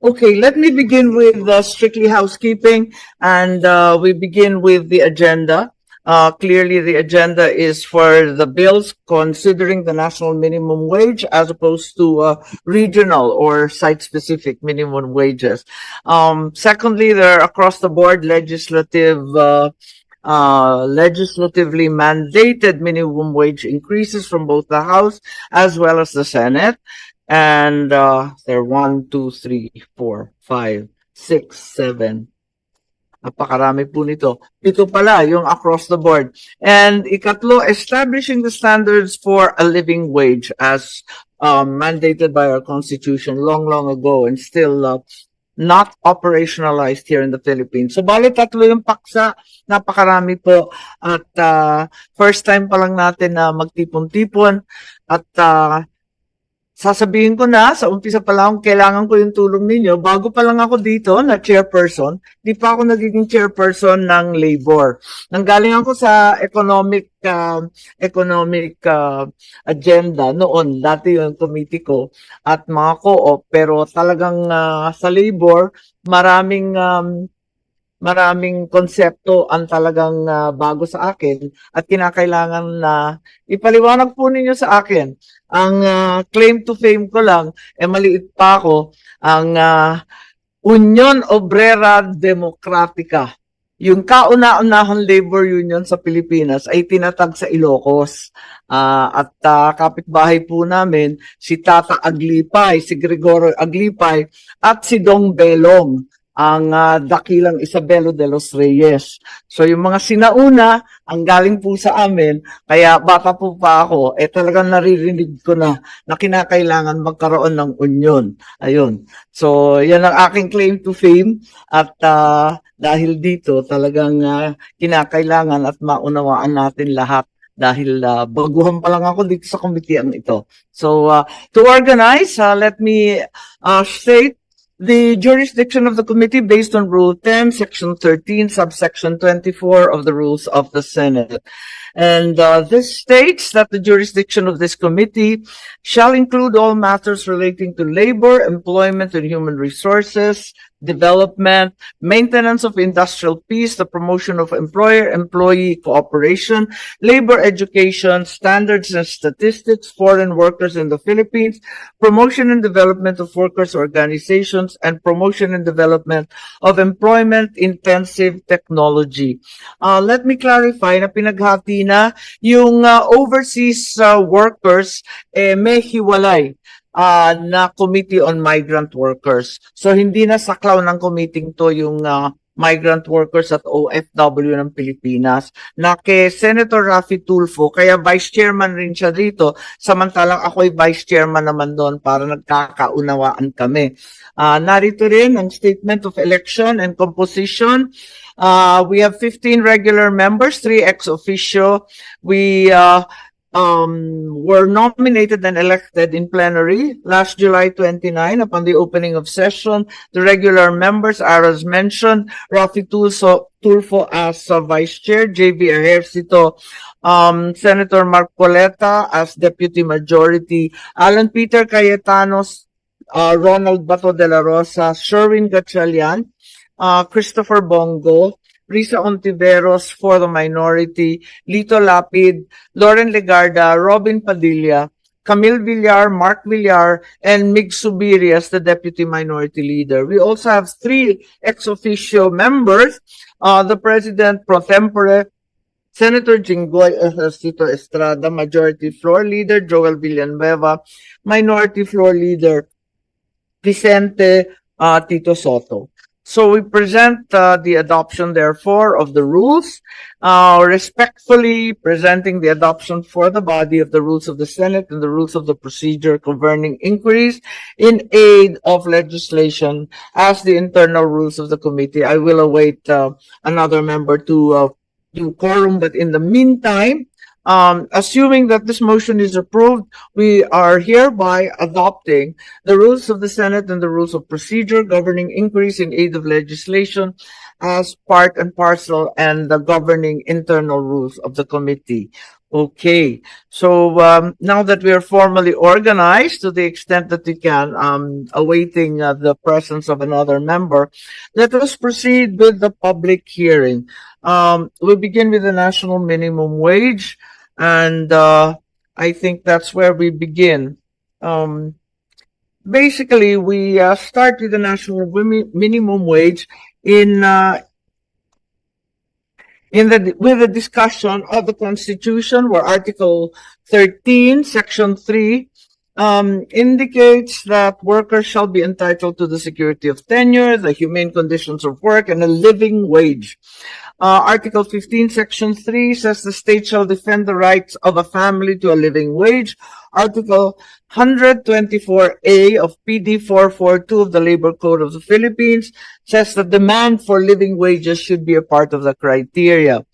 Okay, let me begin with uh, strictly housekeeping and uh, we begin with the agenda. Uh, clearly, the agenda is for the bills considering the national minimum wage as opposed to uh, regional or site-specific minimum wages. Um, secondly, there are across the board legislative uh, uh, legislatively mandated minimum wage increases from both the House as well as the Senate. And uh, there are one, two, three, four, five, six, seven. Napakarami po nito. Ito pala, yung across the board. And ikatlo, establishing the standards for a living wage as um, mandated by our constitution long, long ago and still uh, not operationalized here in the Philippines. So, bali tatlo yung paksa. Napakarami po. At uh, first time pa lang natin na magtipon-tipon. At uh, sasabihin ko na, sa umpisa pa lang, kailangan ko yung tulong ninyo. Bago pa lang ako dito na chairperson, di pa ako nagiging chairperson ng labor. Nanggaling ako sa economic uh, economic uh, agenda noon, dati yung committee ko at mga co-op, pero talagang uh, sa labor, maraming um, maraming konsepto ang talagang uh, bago sa akin at kinakailangan na ipaliwanag po ninyo sa akin. Ang uh, claim to fame ko lang, eh maliit pa ako, ang uh, Union Obrera Democratica. Yung kauna-unahang labor union sa Pilipinas ay tinatag sa Ilocos. Uh, at uh, kapitbahay po namin, si Tata Aglipay, si Gregorio Aglipay, at si Dong Belong ang uh, dakilang Isabelo de los Reyes. So yung mga sinauna, ang galing po sa amin, kaya bata po pa ako, eh talagang naririnig ko na na kinakailangan magkaroon ng union. Ayun. So yan ang aking claim to fame at uh, dahil dito talagang uh, kinakailangan at maunawaan natin lahat dahil uh, baguhan pa lang ako dito sa committee ang ito. So uh, to organize, uh, let me uh, state the jurisdiction of the committee based on Rule 10, Section 13, subsection 24 of the Rules of the Senate. And uh, this states that the jurisdiction of this committee shall include all matters relating to labor, employment and human resources, development, maintenance of industrial peace, the promotion of employer-employee cooperation, labor education, standards and statistics, foreign workers in the Philippines, promotion and development of workers' organizations, and promotion and development of employment-intensive technology. Uh, let me clarify na pinaghati na yung uh, overseas uh, workers eh, may hiwalay uh, na Committee on Migrant Workers. So hindi na saklaw ng committee to yung uh, migrant workers at OFW ng Pilipinas na kay Senator Rafi Tulfo, kaya vice chairman rin siya dito, samantalang ako'y vice chairman naman doon para nagkakaunawaan kami. Uh, narito rin ang statement of election and composition. Uh, we have 15 regular members, 3 ex officio. We uh, um, were nominated and elected in plenary last July 29 upon the opening of session. The regular members are as mentioned, Rafi Tulfo, Tulfo as uh, Vice Chair, JV Ejercito, um, Senator Mark Coleta as Deputy Majority, Alan Peter Cayetanos, uh, Ronald Bato de la Rosa, Sherwin Gatchalian, uh, Christopher Bongo, Risa Ontiveros for the minority, Lito Lapid, Lauren Legarda, Robin Padilla, Camille Villar, Mark Villar, and Mig Subiri as the deputy minority leader. We also have three ex officio members, uh, the president pro tempore, Senator Jinggoy Ejercito Estrada, Majority Floor Leader Joel Villanueva, Minority Floor Leader Vicente uh, Tito Soto. So we present uh, the adoption, therefore, of the rules, uh, respectfully presenting the adoption for the body of the rules of the Senate and the rules of the procedure governing inquiries in aid of legislation as the internal rules of the committee. I will await uh, another member to uh, do quorum, but in the meantime, um, assuming that this motion is approved, we are hereby adopting the rules of the Senate and the rules of procedure governing inquiries in aid of legislation as part and parcel and the governing internal rules of the committee. Okay, so um, now that we are formally organized to the extent that we can, um, awaiting uh, the presence of another member, let us proceed with the public hearing. Um, we begin with the national minimum wage, and uh, I think that's where we begin. Um, basically, we uh, start with the national minimum wage in uh, in the with the discussion of the Constitution, where Article 13, Section 3, um, indicates that workers shall be entitled to the security of tenure, the humane conditions of work, and a living wage. Uh, Article 15, Section 3 says the state shall defend the rights of a family to a living wage. Article 124A of PD 442 of the Labor Code of the Philippines says that demand for living wages should be a part of the criteria.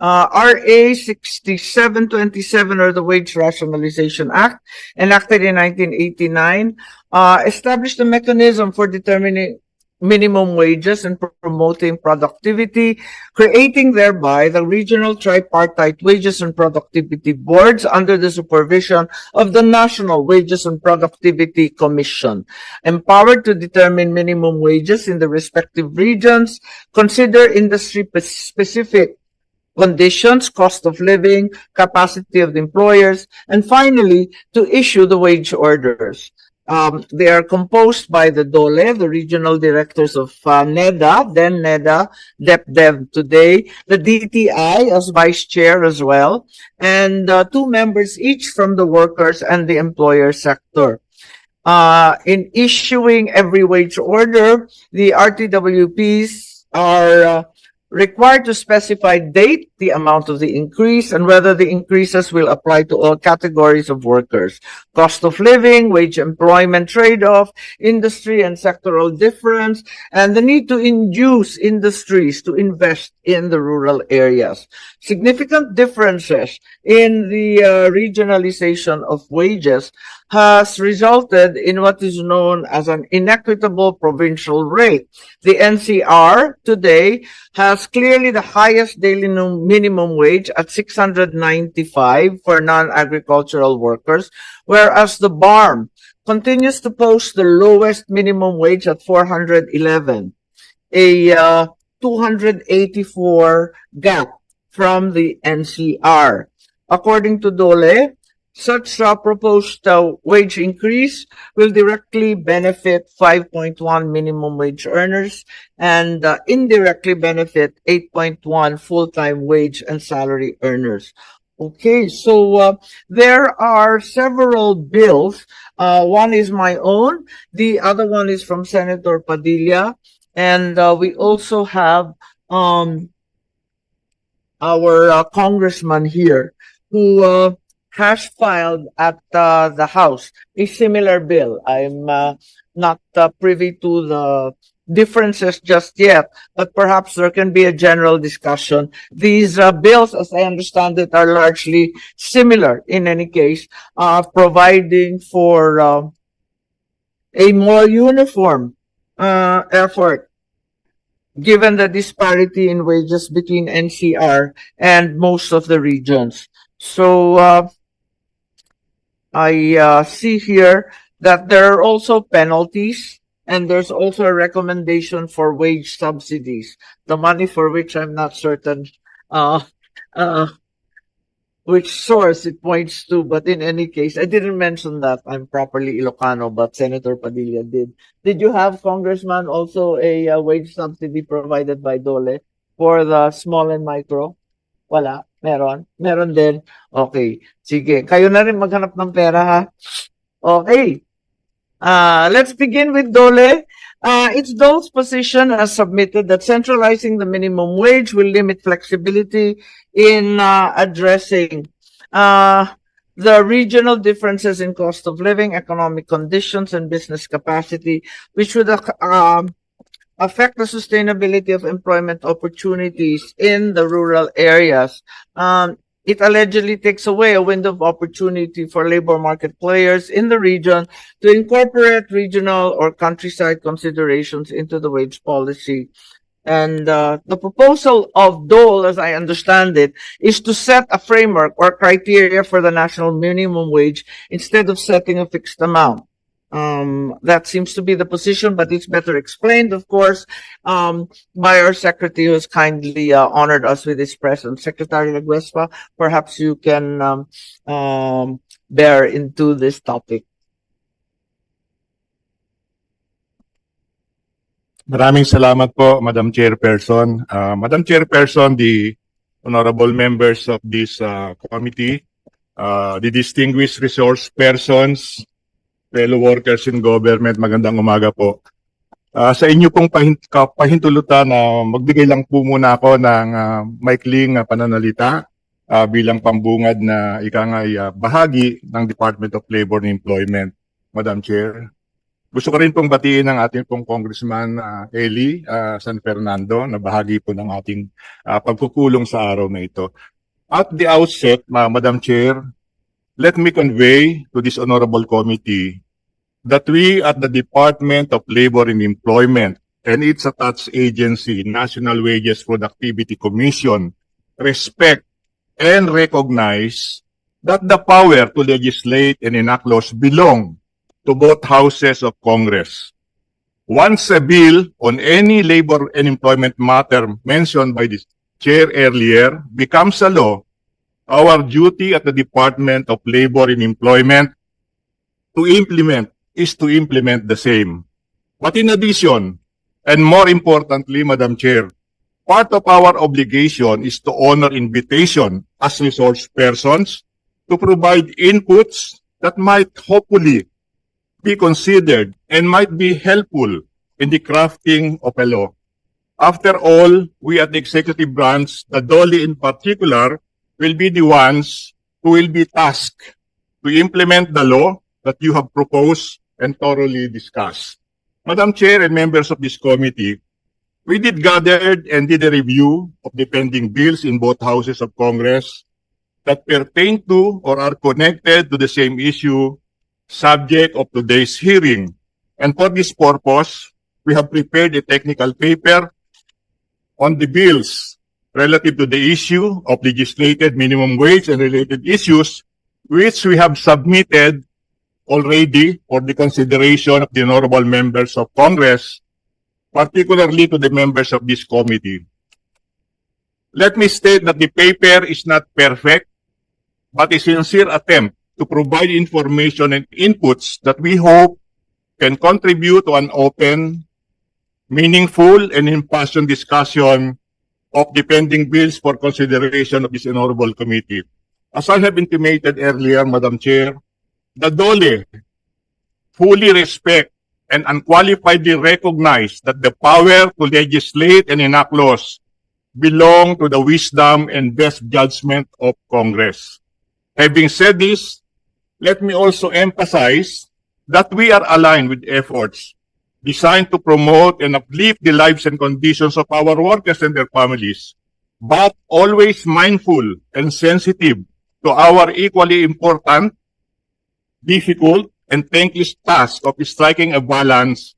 Uh, RA 6727 or the Wage Rationalization Act, enacted in 1989, uh, established a mechanism for determining minimum wages and promoting productivity, creating thereby the regional tripartite wages and productivity boards under the supervision of the National Wages and Productivity Commission, empowered to determine minimum wages in the respective regions, consider industry pe- specific conditions, cost of living, capacity of the employers, and finally, to issue the wage orders. Um, they are composed by the DOLE, the regional directors of uh, NEDA, then NEDA, DepDev today, the DTI as vice chair as well, and uh, two members each from the workers and the employer sector. Uh, in issuing every wage order, the RTWPs are uh, required to specify date, the amount of the increase, and whether the increases will apply to all categories of workers. Cost of living, wage employment trade-off, industry and sectoral difference, and the need to induce industries to invest in the rural areas. Significant differences in the uh, regionalization of wages has resulted in what is known as an inequitable provincial rate. The NCR today has clearly the highest daily minimum wage at 695 for non-agricultural workers, whereas the BARM continues to post the lowest minimum wage at 411, a uh, 284 gap from the NCR. According to Dole, such a proposed uh, wage increase will directly benefit 5.1 minimum wage earners and uh, indirectly benefit 8.1 full-time wage and salary earners. Okay, so uh, there are several bills. Uh, one is my own. The other one is from Senator Padilla. And uh, we also have um, our uh, congressman here who uh, has filed at uh, the House a similar bill. I'm uh, not uh, privy to the differences just yet, but perhaps there can be a general discussion. These uh, bills, as I understand it, are largely similar in any case, uh, providing for uh, a more uniform uh, effort given the disparity in wages between NCR and most of the regions. So uh, I uh, see here that there are also penalties and there's also a recommendation for wage subsidies, the money for which I'm not certain uh, uh, which source it points to, but in any case, I didn't mention that I'm properly Ilocano, but Senator Padilla did. Did you have, Congressman, also a uh, wage subsidy provided by Dole for the small and micro? Wala? Meron? Meron din? Okay. Sige. Kayo na rin maghanap ng pera, ha? Okay. Uh, let's begin with Dole. Uh, it's Dole's position as submitted that centralizing the minimum wage will limit flexibility in uh, addressing uh, the regional differences in cost of living, economic conditions, and business capacity, which would uh, affect the sustainability of employment opportunities in the rural areas. Um, it allegedly takes away a window of opportunity for labor market players in the region to incorporate regional or countryside considerations into the wage policy. And uh, the proposal of Dole, as I understand it, is to set a framework or criteria for the national minimum wage instead of setting a fixed amount. Um, that seems to be the position, but it's better explained, of course, um, by our secretary who has kindly uh, honored us with his presence. Secretary Laguespa, perhaps you can um, um, bear into this topic. Maraming salamat po, Madam Chairperson. Uh, Madam Chairperson, the honorable members of this uh, committee, uh, the distinguished resource persons, fellow workers in government, magandang umaga po. Uh, sa inyo pong pahin- ka- pahintulutan na magbigay lang po muna ako ng uh, maikling uh, pananalita uh, bilang pambungad na ika nga uh, bahagi ng Department of Labor and Employment, Madam Chair. Gusto ko rin pong batiin ang ating pong Congressman uh, Eli uh, San Fernando na bahagi po ng ating uh, pagkukulong sa araw na ito. At the outset, ma- Madam Chair, let me convey to this honorable committee that we at the Department of Labor and Employment and its attached agency, National Wages Productivity Commission, respect and recognize that the power to legislate and enact laws belong to both houses of Congress. Once a bill on any labor and employment matter mentioned by the chair earlier becomes a law, our duty at the Department of Labor and Employment to implement is to implement the same. But in addition, and more importantly, Madam Chair, part of our obligation is to honor invitation as resource persons to provide inputs that might hopefully be considered and might be helpful in the crafting of a law. After all, we at the executive branch, the DOLE in particular, will be the ones who will be tasked to implement the law that you have proposed and thoroughly discussed. Madam Chair and members of this committee, we did gathered and did a review of the pending bills in both houses of Congress that pertain to or are connected to the same issue subject of today's hearing. And for this purpose, we have prepared a technical paper on the bills relative to the issue of legislated minimum wage and related issues, which we have submitted already for the consideration of the honorable members of Congress, particularly to the members of this committee. Let me state that the paper is not perfect, but a sincere attempt to provide information and inputs that we hope can contribute to an open, meaningful, and impassioned discussion of the pending bills for consideration of this honorable committee. As I have intimated earlier, Madam Chair, the DOLE fully respect and unqualifiedly recognize that the power to legislate and enact laws belong to the wisdom and best judgment of Congress. Having said this, let me also emphasize that we are aligned with efforts designed to promote and uplift the lives and conditions of our workers and their families, but always mindful and sensitive to our equally important, difficult, and thankless task of striking a balance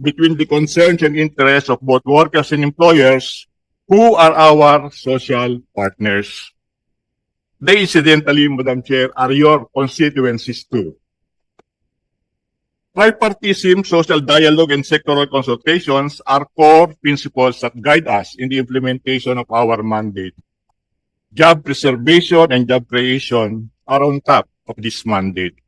between the concerns and interests of both workers and employers who are our social partners. They incidentally, Madam Chair, are your constituencies too. Tripartism, social dialogue, and sectoral consultations are core principles that guide us in the implementation of our mandate. Job preservation and job creation are on top of this mandate.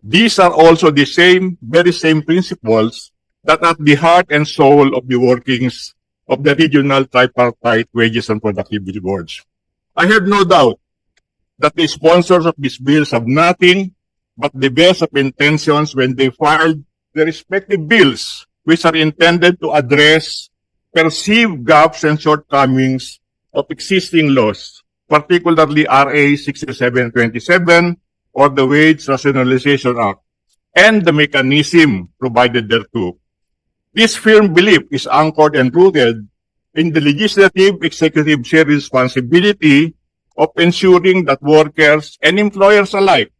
These are also the same, very same principles that are the heart and soul of the workings of the regional tripartite wages and productivity boards. I have no doubt that the sponsors of these bills have nothing but the best of intentions when they filed the respective bills, which are intended to address perceived gaps and shortcomings of existing laws, particularly RA 6727 or the Wage Rationalization Act, and the mechanism provided thereto. This firm belief is anchored and rooted in the legislative executive shared responsibility of ensuring that workers and employers alike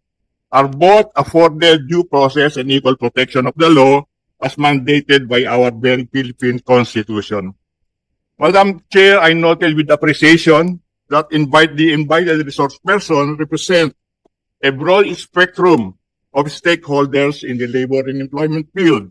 are both afforded due process and equal protection of the law as mandated by our very Philippine Constitution. Madam Chair, I noted with appreciation that invite the invited resource person represent a broad spectrum of stakeholders in the labor and employment field,